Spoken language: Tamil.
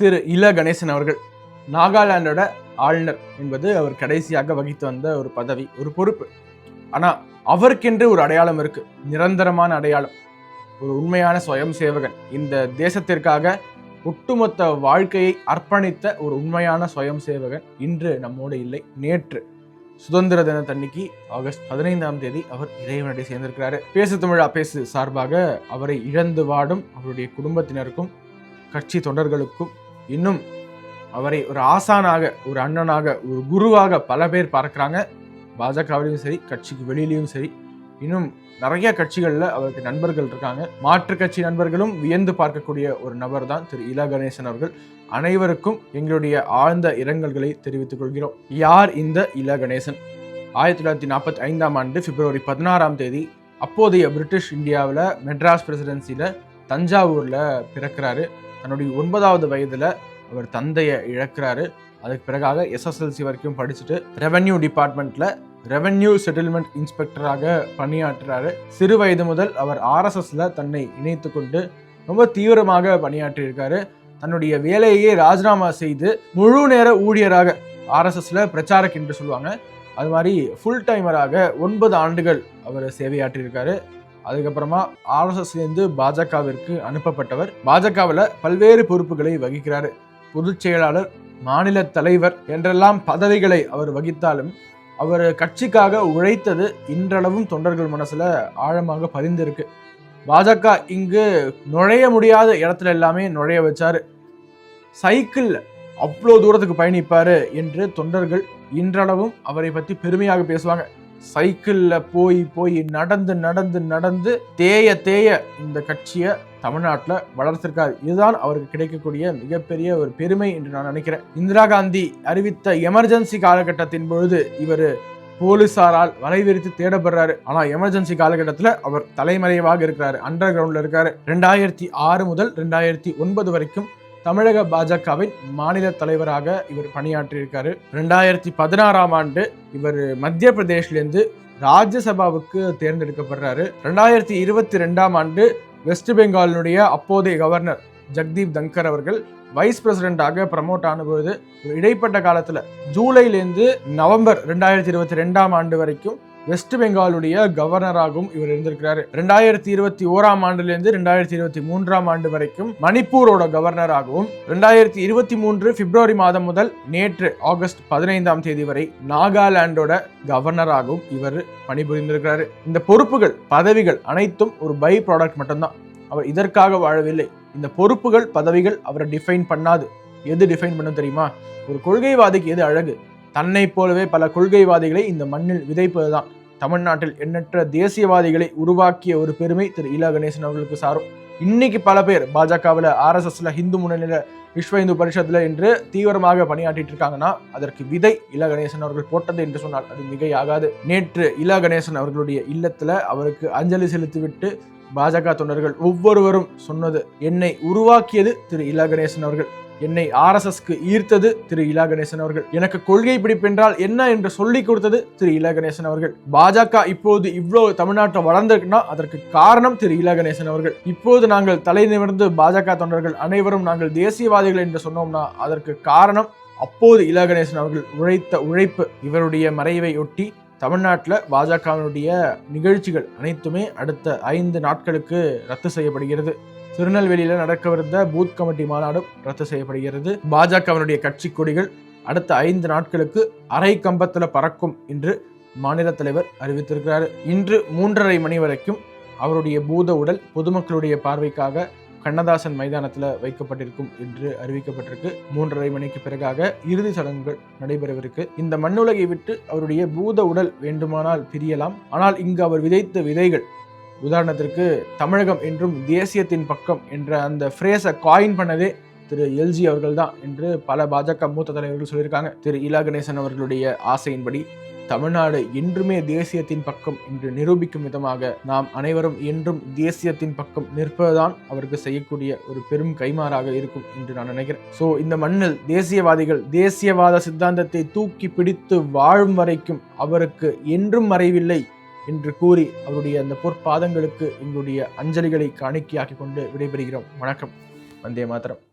திரு இல கணேசன் அவர்கள் நாகாலாண்டோட ஆளுநர் என்பது அவர் கடைசியாக வகித்து வந்த ஒரு பதவி ஒரு பொறுப்பு. ஆனால் அவருக்கென்று ஒரு அடையாளம் இருக்கு நிரந்தரமான அடையாளம். ஒரு உண்மையான சுயம் சேவகன். இந்த தேசத்திற்காக ஒட்டுமொத்த வாழ்க்கையை அர்ப்பணித்த ஒரு உண்மையான சுயம் சேவகன் இன்று நம்மோடு இல்லை. நேற்று சுதந்திர தினத்தன்னைக்கு ஆகஸ்ட் பதினைந்தாம் தேதி அவர் இறைவனடி சேர்ந்திருக்கிறாரு. பேசு தமிழா பேசு சார்பாக அவரை இழந்து வாடும் அவருடைய குடும்பத்தினருக்கும் கட்சி தொண்டர்களுக்கும் இன்னும் அவரை ஒரு ஆசானாக ஒரு அண்ணனாக ஒரு குருவாக பல பேர் பார்க்குறாங்க. பாஜகவிலையும் சரி கட்சிக்கு வெளியிலையும் சரி இன்னும் நிறைய கட்சிகளில் அவருக்கு நண்பர்கள் இருக்காங்க. மாற்று கட்சி நண்பர்களும் வியந்து பார்க்கக்கூடிய ஒரு நபர் தான் திரு இலா கணேசன் அவர்கள். அனைவருக்கும் எங்களுடைய ஆழ்ந்த இரங்கல்களை தெரிவித்துக் கொள்கிறோம். யார் இந்த இலா கணேசன்? ஆயிரத்தி தொள்ளாயிரத்தி நாற்பத்தி ஐந்தாம் ஆண்டு பிப்ரவரி பதினாறாம் தேதி அப்போதைய பிரிட்டிஷ் இந்தியாவில் மெட்ராஸ் பிரசிடென்சியில் தஞ்சாவூரில் பிறக்கிறாரு. தன்னுடைய ஒன்பதாவது வயதில் அவர் தந்தையை இழக்கிறாரு. அதுக்கு பிறகாக எஸ்எஸ்எல்சி வரைக்கும் படிச்சுட்டு ரெவென்யூ டிபார்ட்மெண்ட்டில் ரெவென்யூ செட்டில்மெண்ட் இன்ஸ்பெக்டராக பணியாற்றுறாரு. சிறு வயது முதல் அவர் ஆர்எஸ்எஸ்ல தன்னை இணைத்து கொண்டு ரொம்ப தீவிரமாக பணியாற்றியிருக்காரு. தன்னுடைய வேலையையே ராஜினாமா செய்து முழு நேர ஊழியராக ஆர்எஸ்எஸ்ல பிரச்சாரக் என்று சொல்லுவாங்க. அது மாதிரி ஃபுல் டைமராக ஒன்பது ஆண்டுகள் அவர் சேவையாற்றியிருக்காரு. அதுக்கப்புறமா ஆர்எஸ்எஸ்லேருந்து பாஜகவிற்கு அனுப்பப்பட்டவர். பாஜகவில் பல்வேறு பொறுப்புகளை வகிக்கிறார். பொதுச் செயலாளர் மாநில தலைவர் என்றெல்லாம் பதவிகளை அவர் வகித்தாலும் அவர் கட்சிக்காக உழைத்தது இன்றளவும் தொண்டர்கள் மனசுல ஆழமாக பதிந்திருக்கு. பாஜக இங்கு நுழைய முடியாத இடத்துல எல்லாமே நுழைய வச்சாரு. சைக்கிள் அவ்வளோ தூரத்துக்கு பயணிப்பாரு என்று தொண்டர்கள் இன்றளவும் அவரை பற்றி பெருமையாக பேசுவாங்க. சைக்கிளில் போய் போய் நடந்து நடந்து நடந்து தேய தேய இந்த கட்சியை தமிழ்நாட்டில் வளர்த்திருக்காரு. இதுதான் அவருக்கு கிடைக்கக்கூடிய மிகப்பெரிய ஒரு பெருமை என்று நான் நினைக்கிறேன். இந்திரா காந்தி அறிவித்த எமர்ஜென்சி காலகட்டத்தின் பொழுது இவர் போலீசாரால் வலைவிரித்து தேடப்படுறாரு. ஆனா எமர்ஜென்சி காலகட்டத்தில் அவர் தலைமறைவாக இருக்கிறாரு. அண்டர் கிரவுண்ட்ல இருக்காரு. ரெண்டாயிரத்தி ஆறு முதல் ரெண்டாயிரத்தி ஒன்பது வரைக்கும் தமிழக பாஜகவின் மாநில தலைவராக இவர் பணியாற்றியிருக்காரு. ரெண்டாயிரத்தி பதினாறாம் ஆண்டு இவர் மத்திய பிரதேஷ்லேருந்து ராஜ்யசபாவுக்கு தேர்ந்தெடுக்கப்படுறாரு. ரெண்டாயிரத்தி இருபத்தி ரெண்டாம் ஆண்டு வெஸ்ட் பெங்காலினுடைய அப்போதைய கவர்னர் ஜக்தீப் தங்கர் அவர்கள் வைஸ் பிரசிடென்டாக ப்ரமோட் ஆனபோது ஒரு இடைப்பட்ட காலத்தில் ஜூலைலேருந்து நவம்பர் ரெண்டாயிரத்தி இருபத்தி ரெண்டாம் ஆண்டு வரைக்கும் வெஸ்ட் பெங்காலுடைய கவர்னராகவும் இவர் இருந்திருக்கிறாரு. ரெண்டாயிரத்தி இருபத்தி ஓராம் ஆண்டுலேருந்து ரெண்டாயிரத்தி இருபத்தி மூன்றாம் ஆண்டு வரைக்கும் மணிப்பூரோட கவர்னராகவும் ரெண்டாயிரத்தி இருபத்தி மூன்று பிப்ரவரி மாதம் முதல் நேற்று ஆகஸ்ட் பதினைந்தாம் தேதி வரை நாகாலாண்டோட கவர்னராகவும் இவர் பணிபுரிந்திருக்கிறாரு. இந்த பொறுப்புகள் பதவிகள் அனைத்தும் ஒரு பை ப்ராடக்ட் மட்டும்தான். அவர் இதற்காக வாழவில்லை. இந்த பொறுப்புகள் பதவிகள் அவரை டிஃபைன் பண்ணாது. எது டிஃபைன் பண்ணும் தெரியுமா? ஒரு கொள்கைவாதிக்கு எது அழகு? தன்னை போலவே பல கொள்கைவாதிகளை இந்த மண்ணில் விதைப்பதுதான். தமிழ்நாட்டில் எண்ணற்ற தேசியவாதிகளை உருவாக்கிய ஒரு பெருமை திரு இலா கணேசன் அவர்களுக்கு சாரும். இன்னைக்கு பல பேர் பாஜகவில் ஆர்எஸ்எஸ்ல ஹிந்து முன்னணியில விஸ்வ இந்து பரிஷத்துல என்று தீவிரமாக பணியாற்றிட்டு இருக்காங்கன்னா அதற்கு விதை இலா கணேசன் அவர்கள் போட்டது என்று சொன்னால் அது மிகையாகாது. நேற்று இலா கணேசன் அவர்களுடைய இல்லத்துல அவருக்கு அஞ்சலி செலுத்திவிட்டு பாஜக தொண்டர்கள் ஒவ்வொருவரும் சொன்னது என்னை உருவாக்கியது திரு இலா கணேசன் அவர்கள். என்னை ஆர்எஸ்எஸ்க்கு ஈர்த்தது திரு இலா கணேசன் அவர்கள். எனக்கு கொள்கை பிடிப்பென்றால் என்ன என்று சொல்லி கொடுத்தது திரு இலா கணேசன் அவர்கள். பாஜக இப்போது இவ்வளவு தமிழ்நாட்டில் வளர்ந்திருக்குன்னா அதற்கு காரணம் திரு இலா கணேசன் அவர்கள். இப்போது நாங்கள் தலை நிமிர்ந்து பாஜக தொண்டர்கள் அனைவரும் நாங்கள் தேசியவாதிகள் என்று சொன்னோம்னா அதற்கு காரணம் அப்போது இலா கணேசன் அவர்கள் உழைத்த உழைப்பு. இவருடைய மறைவை ஒட்டி தமிழ்நாட்டில் பாஜகவினுடைய நிகழ்ச்சிகள் அனைத்துமே அடுத்த ஐந்து நாட்களுக்கு ரத்து செய்யப்படுகிறது. திருநெல்வேலியில் நடக்கவிருந்த பூத் கமிட்டி மாநாடும் ரத்து செய்யப்படுகிறது. பாஜகவினுடைய கட்சி கொடிகள் அடுத்த ஐந்து நாட்களுக்கு அரை கம்பத்தில் பறக்கும் என்று மாநில தலைவர் அறிவித்திருக்கிறார். இன்று மூன்றரை மணி வரைக்கும் அவருடைய பூத உடல் பொதுமக்களுடைய பார்வைக்காக கண்ணதாசன் மைதானத்தில் வைக்கப்பட்டிருக்கும் என்று அறிவிக்கப்பட்டிருக்கு. மூன்றரை மணிக்கு பிறகாக இறுதி சடங்குகள் நடைபெறவிருக்கு. இந்த மண்ணுலகை விட்டு அவருடைய பூத உடல் வேண்டுமானால் பிரியலாம். ஆனால் இங்கு அவர் விதைத்த விதைகள் உதாரணத்திற்கு தமிழகம் என்றும் தேசியத்தின் பக்கம் என்ற அந்த ஃப்ரேஸை காயின் பண்ணதே திரு எல்ஜி அவர்கள் தான் என்று பல பாஜக மூத்த தலைவர்கள் சொல்லியிருக்காங்க. திரு இலா கணேசன் அவர்களுடைய ஆசையின்படி தமிழ்நாடு என்றுமே தேசியத்தின் பக்கம் என்று நிரூபிக்கும் விதமாக நாம் அனைவரும் என்றும் தேசியத்தின் பக்கம் நிற்பதுதான் அவருக்கு செய்யக்கூடிய ஒரு பெரும் கைமாறாக இருக்கும் என்று நான் நினைக்கிறேன். ஸோ இந்த மண்ணில் தேசியவாதிகள் தேசியவாத சித்தாந்தத்தை தூக்கி பிடித்து வாழும் வரைக்கும் அவருக்கு என்றும் மறைவில்லை. என்று கூறி அவருடைய அந்த பொற்பாதங்களுக்கு எங்களுடைய அஞ்சலிகளை காணிக்கையாக்கி கொண்டு விடைபெறுகிறோம். வணக்கம். வந்தே மாத்திரம்